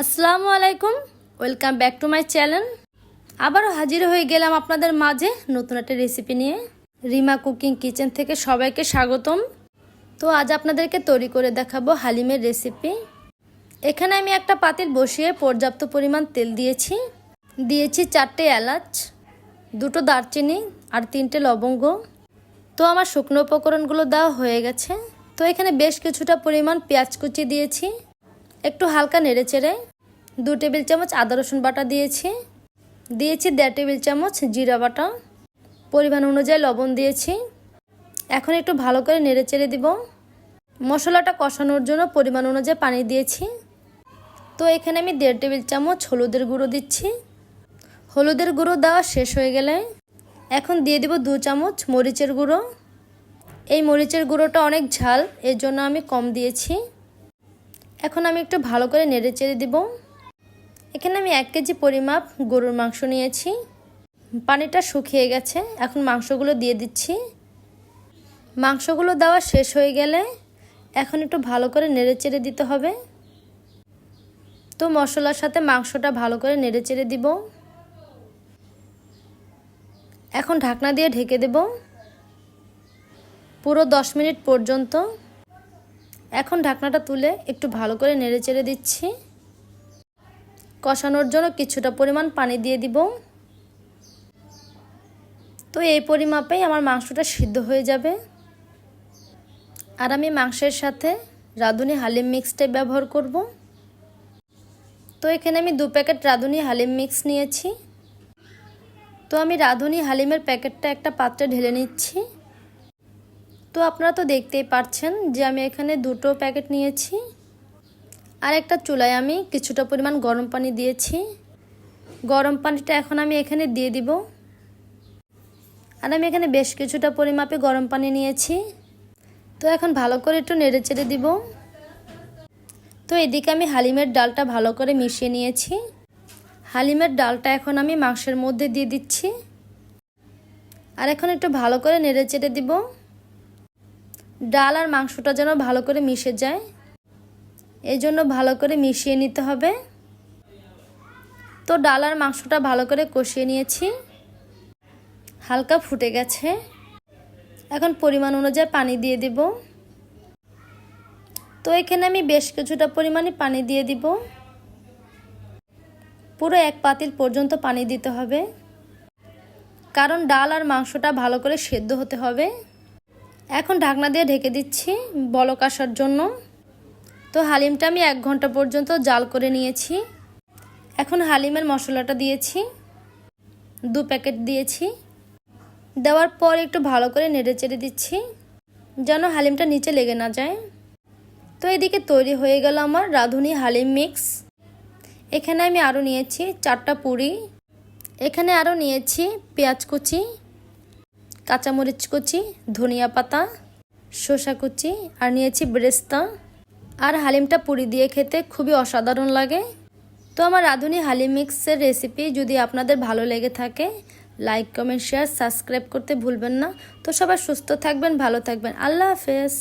আসসালামু আলাইকুম। Welcome back to my channel আবারও হাজির হয়ে গেলাম আপনাদের মাঝে নতুন একটা রেসিপি নিয়ে। রিমা কুকিং কিচেন থেকে সবাইকে স্বাগতম। তো আজ আপনাদেরকে তৈরি করে দেখাবো হালিমের রেসিপি এখানে আমি একটা পাতিল বসিয়ে পর্যাপ্ত পরিমাণ তেল দিয়েছি। দিয়েছি চারটে এলাচ, দুটো দারচিনি আর তিনটে লবঙ্গ। তো আমার শুকনো উপকরণগুলো দেওয়া হয়ে গেছে। তো এখানে বেশ কিছুটা পরিমাণ পেঁয়াজ কুচি দিয়েছি। একটু হালকা নেড়ে চেড়ে দু টেবিল চামচ আদা রসুন বাটা দিয়েছি। দিয়েছি দেড় টেবিল চামচ জিরা বাটা। পরিমাণ অনুযায়ী লবণ দিয়েছি। এখন একটু ভালো করে নেড়ে চেড়ে দিব। মশলাটা কষানোর জন্য পরিমাণ অনুযায়ী পানি দিয়েছি। তো এখানে আমি দেড় টেবিল চামচ হলুদের গুঁড়ো দিচ্ছি। হলুদের গুঁড়ো দেওয়া শেষ হয়ে গেলে এখন দিয়ে দিব দু চামচ মরিচের গুঁড়ো। এই মরিচের গুঁড়োটা অনেক ঝাল, এর জন্য আমি কম দিয়েছি। এখন আমি একটু ভালো করে নেড়ে চেড়ে দিব। এখানে আমি এক কেজি পরিমাপ গরুর মাংস নিয়েছি। পানিটা শুকিয়ে গেছে, এখন মাংসগুলো দিয়ে দিচ্ছি। মাংসগুলো দেওয়া শেষ হয়ে গেলে এখন একটু ভালো করে নেড়ে চেড়ে দিতে হবে। তো মশলার সাথে মাংসটা ভালো করে নেড়ে চেড়ে দিব। এখন ঢাকনা দিয়ে ঢেকে দেব। পুরো দশ মিনিট পর্যন্ত এখন ঢাকনাটা তুলে একটু ভালো করে নেড়ে চেড়ে দিচ্ছি। কষানোর জন্য কিছুটা পরিমাণ পানি দিয়ে দিব। তো এই পরিমাপেই আমার মাংসটা সিদ্ধ হয়ে যাবে। আর আমি মাংসের সাথে রাঁধুনি হালিম মিক্সটাই ব্যবহার করব। তো এখানে আমি দু প্যাকেট রাঁধুনি হালিম মিক্স নিয়েছি। তো আমি রাঁধুনি হালিমের প্যাকেটটা একটা পাত্রে ঢেলে নিচ্ছি। তো আপনারা তো দেখতেই পাচ্ছেন যে আমি এখানে দুটো প্যাকেট নিয়েছি আর একটা চুলায় আমি কিছুটা পরিমাণ গরম পানি দিয়েছি। গরম পানিটা এখন আমি এখানে দিয়ে দিব। আর আমি এখানে বেশ কিছুটা পরিমাপে গরম পানি নিয়েছি। তো এখন ভালো করে একটু নেড়ে চেড়ে দিব। তো এদিকে আমি হালিমের ডালটা ভালো করে মিশিয়ে নিয়েছি। হালিমের ডালটা এখন আমি মাংসের মধ্যে দিয়ে দিচ্ছি। আর এখন একটু ভালো করে নেড়ে চেড়ে দিব। ডাল আর মাংসটা যেন ভালো করে মিশে যায়। এই জন্য ভালো করে মিশিয়ে নিতে হবে। তো ডাল আর মাংসটা ভালো করে কষিয়ে নিয়েছি। হালকা ফুটে গেছে। এখন পরিমাণ অনুযায়ী পানি দিয়ে দিব। তো এখানে আমি বেশ কিছুটা পরিমাণে পানি দিয়ে দিব। পুরো এক পাতিল পর্যন্ত পানি দিতে হবে। কারণ ডাল আর মাংসটা ভালো করে সেদ্ধ হতে হবে। এখন ঢাকনা দিয়ে ঢেকে দিচ্ছি বলক আসার জন্য। তো হালিমটা আমি এক ঘণ্টা পর্যন্ত জাল করে নিয়েছি। এখন হালিমের মশলাটা দিয়েছি। দু প্যাকেট দিয়েছি। দেওয়ার পর একটু ভালো করে নেড়ে চেড়ে দিচ্ছি, যেন হালিমটা নিচে লেগে না যায়। তো এদিকে তৈরি হয়ে গেল আমার রাঁধুনি হালিম মিক্স। এখানে আমি আরও নিয়েছি চারটা পুরি। এখানে আরও নিয়েছি পেঁয়াজ কুচি। কাঁচামরিচ কুচি, ধনিয়া পাতা, শসা কুচি আর নিয়েছি ব্রেস্তা। আর হালিমটা পুরি দিয়ে খেতে খুবই অসাধারণ লাগে। তো আমার রাঁধুনি হালিম মিক্সের রেসিপি যদি আপনাদের ভালো লেগে থাকে লাইক কমেন্ট শেয়ার সাবস্ক্রাইব করতে ভুলবেন না। তো সবাই সুস্থ থাকবেন, ভালো থাকবেন। আল্লাহ হাফেজ।